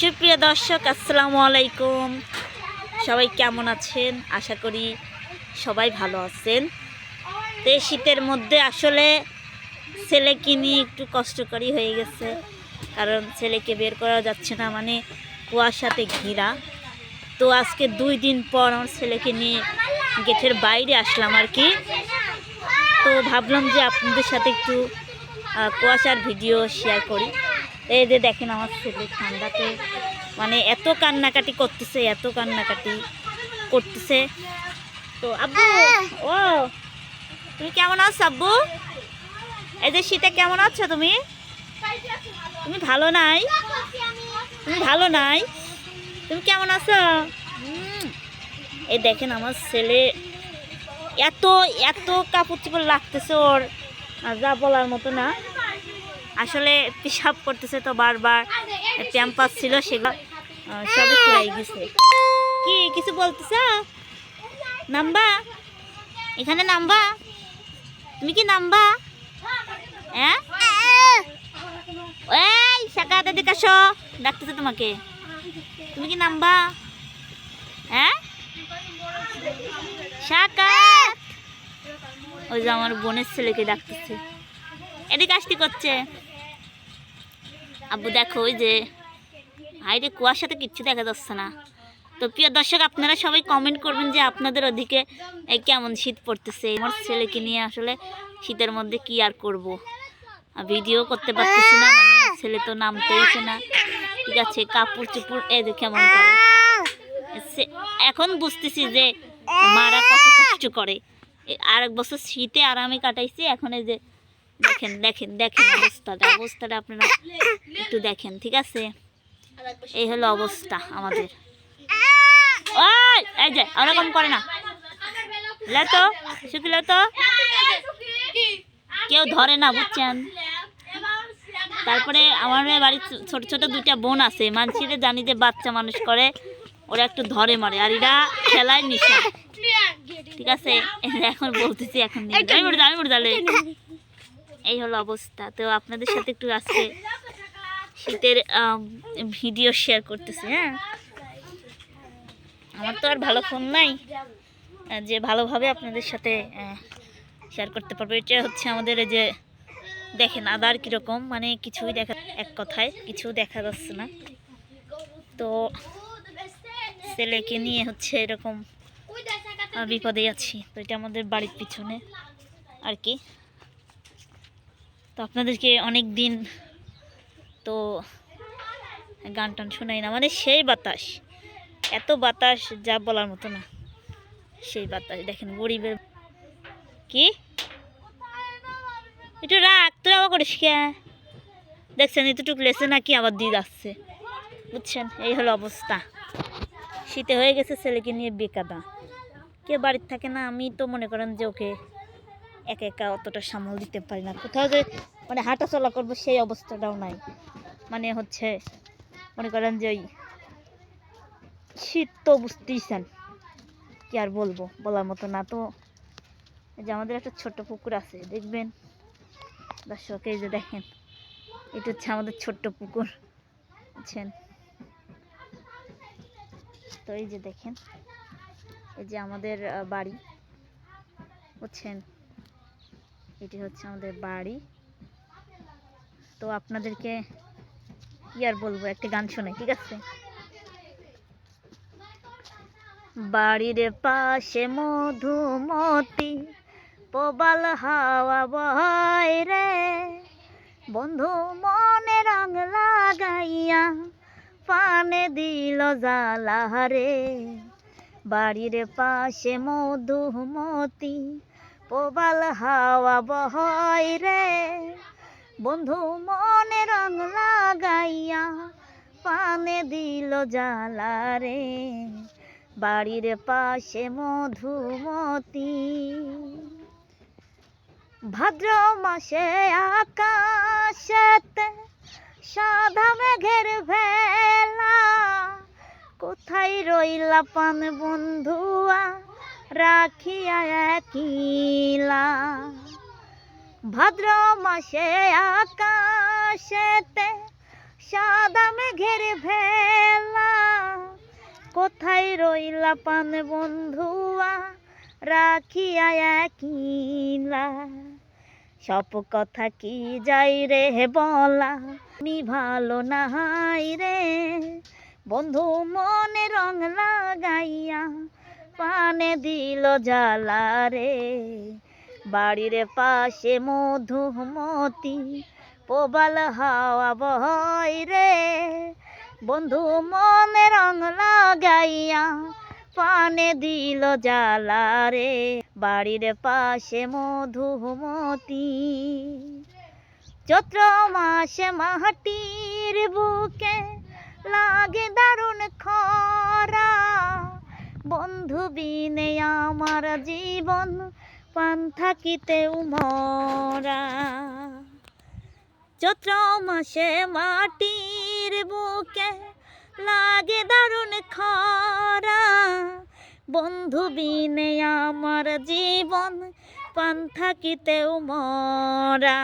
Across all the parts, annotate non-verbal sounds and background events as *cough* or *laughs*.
সুপ্রিয় দর্শক, আসসালামু আলাইকুম। সবাই কেমন আছেন? আশা করি সবাই ভালো আছেন। তো শীতের মধ্যে আসলে ছেলেকে নিয়ে একটু কষ্টকরই হয়ে গেছে। কারণ ছেলেকে বের করা যাচ্ছে না মানে কুয়াশাতে ঘিরা। তো আজকে দুই দিন পর আমার ছেলেকে নিয়ে গেটের বাইরে আসলাম আর কি। তো ভাবলাম যে আপনাদের সাথে একটু কুয়াশার ভিডিও শেয়ার করি। এই যে দেখেন আমার ছেলে ঠান্ডাতে মানে এত কান্নাকাটি করতেছে, এত কান্নাকাটি করতেছে। তো আব্বু, ও, তুমি কেমন আছো আব্বু? এই যে শীতে কেমন আছো তুমি? তুমি ভালো নাই? তুমি ভালো নাই? তুমি কেমন আছো? এই দেখেন আমার ছেলে, এত এত কাপড় চোপড় লাগতেছে ওর যা বলার মতো না। আসলে পেশাব করতেছে তো বারবার, প্যাম্পাস ছিল সেগুলো সবই খুলাই গেছে। কি, কিছু বলতেছ? নাম্বা? এখানে নাম্বা? তুমি কি নাম্বা? হ্যাঁ? এই সাকাতে দিকে আসো, ডাকতেছে তোমাকে। তুমি কি নাম্বা? হ্যাঁ? সাকাত ওই যে আমার বোনের ছেলেকে ডাকতেছে। এদিকে আসতে করছে? আব্বু দেখো, ওই যে হাইরে কুয়াশাতে কিচ্ছু দেখা যাচ্ছে না। তো প্রিয় দর্শক, আপনারা সবাই কমেন্ট করবেন যে আপনাদের ওদিকে, এই কেমন শীত পড়তেছে? আমার ছেলেকে নিয়ে আসলে শীতের মধ্যে কি আর করব? ভিডিও করতে পারতেছি না মানে ছেলে তো নামতেইছে না। ঠিক আছে, কাপড় চুপড় এ কেমন করে। এখন বুঝতেছি যে মারা কত কষ্ট করে। আর এক বছর শীতে আরামে কাটাইছে, এখন এই যে দেখেন দেখেন দেখেন অবস্থাটা অবস্থাটা আপনারা একটু দেখেন, ঠিক আছে? এই হলো অবস্থা আমাদের। ওরকম করে না। লেতো শুকি লেতো কেউ ধরে না, বুঝছেন? তারপরে আমার বাড়ির ছোট ছোট দুইটা বোন আছে। মানুষের জানি যে বাচ্চা মানুষ করে, ওরা একটু ধরে মারে, আর এরা খেলায় নিশা ঠিক আছে? এখন বলতেছি, এখন আমি মরে আমি এই হলো অবস্থা। তো আপনাদের সাথে একটু আজকে *laughs* শীতের ভিডিও শেয়ার করতেছি হ্যাঁ? আমার তো আর ভালো ফোন নাই। যে ভালোভাবে আপনাদের সাথে শেয়ার করতে পারব এটা হচ্ছে আমাদের এই যে দেখেন আদার কীরকম মানে কিছুই দেখা এক কথায় কিছু দেখা যাচ্ছে না। তো ছেলেকে নিয়ে হচ্ছে এরকম বিপদে আছি। তো এটা আমাদের বাড়ির পিছনে। আর কি? তো আপনাদেরকে অনেক দিন তো গান টান শোনাই না। মানে সেই বাতাস, এত বাতাস যা বলার মতো না। সেই বাতাস, দেখেন গরিবের কি? একটু রাখ তুই আবার করিস কে? দেখছেন এতটুকু লেসে নাকি আবার দিয়ে যাচ্ছে। বুঝছেন? এই হলো অবস্থা। শীতে হয়ে গেছে ছেলেকে নিয়ে বেকাদা। কে বাড়ির থাকে না, আমি তো মনে করেন যে ওকে একা একা অতটা সামাল দিতে পারি না। কোথাও যে মানে হাঁটা চলা করব সেই অবস্থাটাও নাই। মানে হচ্ছে মনে করেন যে ওই শীত তো বুঝতেইছেন কি আর বলব বলার মতো না। তো যে আমাদের একটা ছোট্ট পুকুর আছে, দেখবেন? দর্শক, এই যে দেখেন, এটা হচ্ছে আমাদের ছোট্ট পুকুর, বুঝছেন? তো এই যে দেখেন, এই যে আমাদের বাড়ি, বুঝছেন? এটি হচ্ছে আমাদের বাড়ি। তো আপনাদেরকে কি আর বলব, একটা গান শোনে ঠিক আছে? বাড়ির পাশে মধুমতি, প্রবাল হাওয়া বয় রে। বন্ধু মনে রং লাগাইয়া পানে দিল জ্বালা রে। বাড়ির পাশে মধুমতি প্রবাল হাওয়া বয় রে। বন্ধু মনে রং লাগাইয়া পানে দিল জ্বালা রে। বাড়ির পাশে মধুমতি। ভাদ্র মাসে আকাশেতে সাদা মেঘের ভেলা। কোথায় রইলা পান বন্ধুয়া? রাখিয়া একিলা। ভাদ্র মাসে আকাশেতে সাদা মেঘের ভেলা। কোথায় রইলা পান বন্ধুয়া, রাখিয়া একলা। সব কথা কি যাই রে বলা, আমি ভালো নাহাই রে। বন্ধু মনে রং লাগাইয়া পানে দিল জ্বালা রে। বাড়ির পাশে মধুমতি, প্রবাল হাওয়া বয় রে। বন্ধু মনে রং লাগাইয়া পানে দিল জ্বালা রে। বাড়ির পাশে মধুমতি, চৈত্র মাসে মাটির বুকে লাগে দারুণ খরা। বন্ধু বিনে আমার জীবন পান থাকিতেও মরা চৈত্র মাসে মাটির বুকে লাগে দারুণ খরা। বন্ধু বিনে আমার জীবন পান থাকিতেও মরা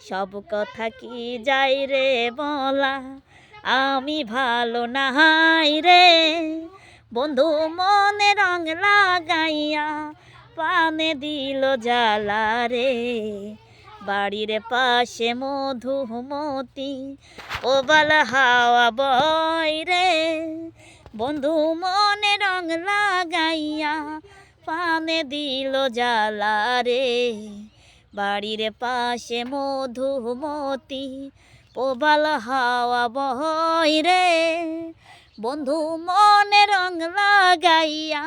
সব কথা কি যাই রে বলা? আমি ভালো নাহাই রে। বন্ধু মনে রং লাগাইয়া পানে দিল জ্বালা রে। বাড়ির পাশে মধুমতি ওবাল হাওয়া বয় রে। বন্ধু মনে রং লাগাইয়া পানে দিল জ্বালা রে। বাড়ির পাশে মধুমতি প্রবাল হাওয়া বয় রে। বন্ধু মনে রং লাগাইয়া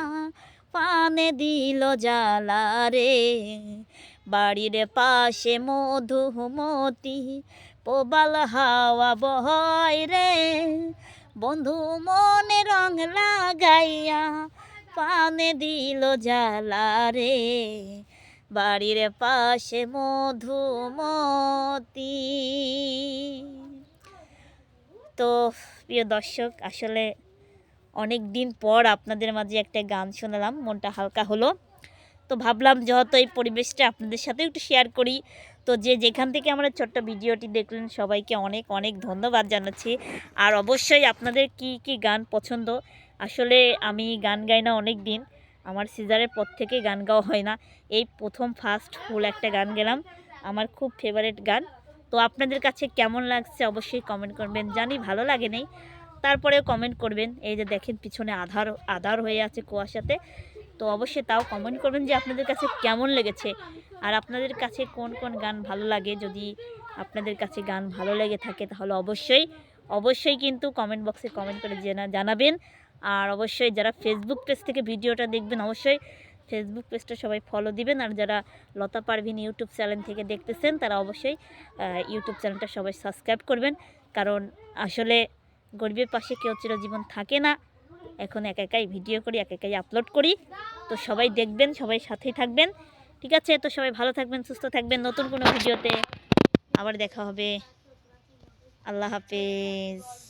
পানে দিল জ্বালা রে। বাড়ির পাশে মধুমতি, প্রবাল হাওয়া বহয় রে। বন্ধু মনে রং লাগাইয়া পানে দিল জ্বালা রে। বাড়ির পাশে মধুমতি। তো প্রিয় দর্শক, আসলে অনেক দিন পর আপনাদের মাঝে একটা গান শোনালাম, মনটা হালকা হলো। তো ভাবলাম যেহেতু এই পরিবেশটা আপনাদের সাথে একটু শেয়ার করি, তো যে যেখান থেকে আমরা ছোট্ট ভিডিওটি দেখলেন, সবাইকে অনেক অনেক ধন্যবাদ জানাচ্ছি। আর অবশ্যই আপনাদের কি কি গান পছন্দ? আসলে আমি গান গাই না অনেক দিন, আমার সিজারের পর থেকে গান গাওয়া হয় না। এই প্রথম ফার্স্ট ফুল একটা গান গেলাম। আমার খুব ফেভারিট গান। তো আপনাদের কাছে কেমন লাগছে অবশ্যই কমেন্ট করবেন। জানি ভালো লাগে নেই। তারপরেও কমেন্ট করবেন। এই যে দেখেন পিছনে আধার আধার হয়ে আছে কুয়াশাতে। তো অবশ্যই তাও কমেন্ট করবেন যে আপনাদের কাছে কেমন লেগেছে। আর আপনাদের কাছে কোন কোন গান ভালো লাগে? যদি আপনাদের কাছে গান ভালো লেগে থাকে তাহলে অবশ্যই অবশ্যই কিন্তু কমেন্ট বক্সে কমেন্ট করে জানা, জানাবেন। আর অবশ্যই যারা ফেসবুক পেজ থেকে ভিডিওটা দেখবেন, অবশ্যই ফেসবুক পেজটা সবাই ফলো দিবেন। আর যারা লতা পারভিন ইউটিউব চ্যানেল থেকে দেখতেছেন, তারা অবশ্যই ইউটিউব চ্যানেলটা সবাই সাবস্ক্রাইব করবেন। কারণ আসলে গরিবের পাশে কেউ চিরজীবন থাকে না। এখন একা একাই ভিডিও করি, এক একাই আপলোড করি। তো সবাই দেখবেন, সবাই সাথেই থাকবেন। ঠিক আছে? তো সবাই ভালো থাকবেন, সুস্থ থাকবেন। নতুন কোনো ভিডিওতে আবার দেখা হবে। আল্লাহ হাফেজ।